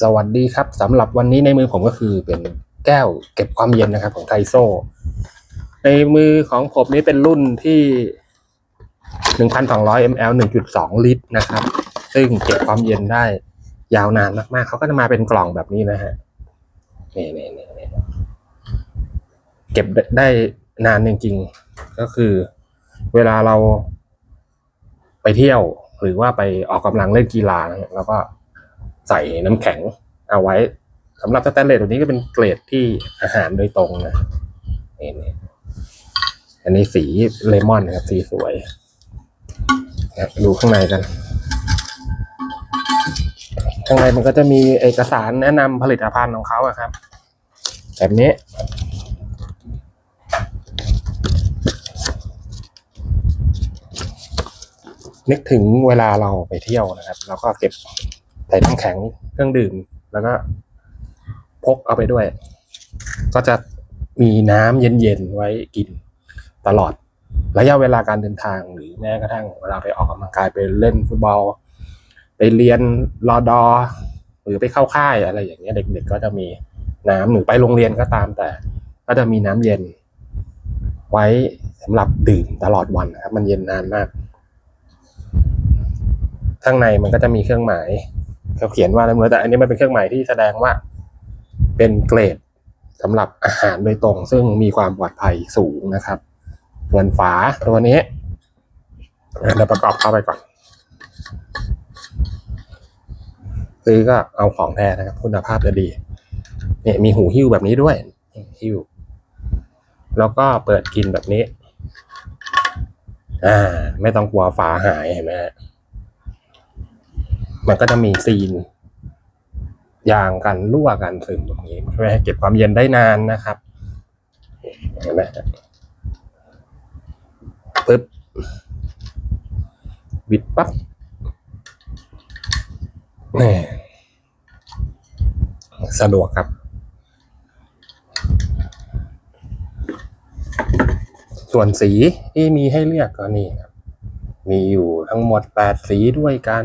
สวัสดีครับสำหรับวันนี้ในมือผมก็คือเป็นแก้วเก็บความเย็นนะครับ ของไทโซ ในมือของผมนี้เป็นรุ่นที่1,200 ml 1.2ลิตรนะครับ ซึ่งเก็บความเย็นได้ยาวนานมากๆ เขาก็จะมาเป็นกล่องแบบนี้นะฮะนี่นี่นี่นี่เก็บได้นานจริงๆ ก็คือเวลาเราไปเที่ยวหรือว่าไปออกกำลังเล่นกีฬานะแล้วก็ ใส่น้ำแข็งเอาไว้สำหรับสแตนเลสตัวนี้ก็เป็นเกรดที่อาหารโดยตรงนะนี่นี่อันนี้สีเลมอนนะครับ สีสวยนะดูข้างในกัน ข้างในมันก็จะมีเอกสารแนะนำผลิตภัณฑ์ของเขาอะครับ แบบนี้ นึกถึงเวลาเราไปเที่ยวนะครับ เราก็เก็บ ใส่น้ำแข็งเครื่องดื่ม แล้วก็พกเอาไปด้วย ก็จะมีน้ำเย็นๆไว้กินตลอดระยะเวลาการเดินทางหรือแม้กระทั่งเวลาไปออกกำลังกายไปเล่นฟุตบอล ไปเรียนรอดอหรือไปเข้าค่ายอะไรอย่างเงี้ยเด็ก ๆ ก็จะมีน้ำหรือไปโรงเรียนก็ตามแต่ ก็จะมีน้ำเย็น ไว้สำหรับดื่มตลอดวันนะครับ มันเย็นนานมาก ข้างในมันก็จะมีเครื่องหมาย เขาเขียนว่าอะไรไม่รู้แต่อันนี้มันเป็นเครื่องหมายที่แสดงว่า เป็นเกรดสำหรับอาหารโดยตรง ซึ่งมีความปลอดภัยสูงนะครับส่วนฝาตัวนี้เราประกอบเข้าไปก่อนซื้อก็เอาของแท้นะครับ คุณภาพจะดี เนี่ยมีหูหิ้วแบบนี้ด้วยหิ้วแล้วก็เปิดกินแบบนี้ อ่า ไม่ต้องกลัวฝาหายเห็นไหมฮะ มันก็จะมีซีนยางกันรั่วกันซึมตรงนี้ช่วยให้เก็บความเย็นได้นานนะครับเห็นไหมปึ๊บบิดปั๊บนี่สะดวกครับ ส่วนสีที่มีให้เลือกก็นี่ครับ มีอยู่ทั้งหมดแปดสีด้วยกัน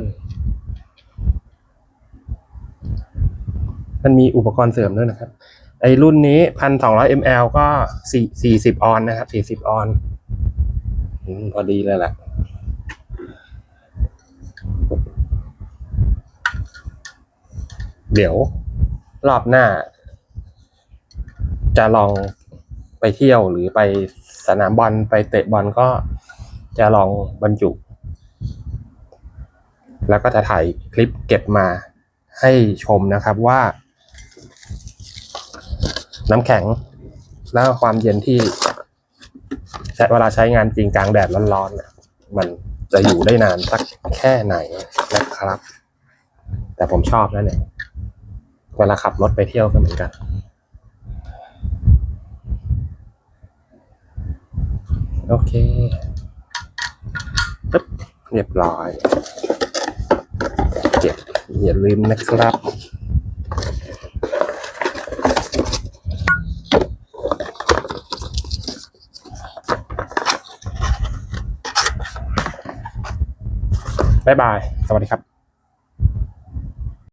มันมีอุปกรณ์เสริมด้วยนะครับ ไอรุ่นนี้พันสองร้อยมลก็สี่สี่สิบออนนะครับสี่สิบออนพอดีเลยแหละเดี๋ยวรอบหน้า จะลองไปเที่ยวหรือไปสนามบอลไปเตะบอลก็จะลองบรรจุ แล้วก็จะถ่ายคลิปเก็บมาให้ชมนะครับว่า น้ำแข็ง แล้วความเย็นที่ใช้เวลาใช้งานจริงกลางแดดร้อนๆน่ะมันจะอยู่ได้นานสักแค่ไหนนะครับ แต่ผมชอบนะเนี่ยเวลาขับรถไปเที่ยวก็เหมือนกัน โอเคปึ๊บเรียบร้อย เก็บอย่าลืมนะครับ บ๊ายบาย สวัสดีครับ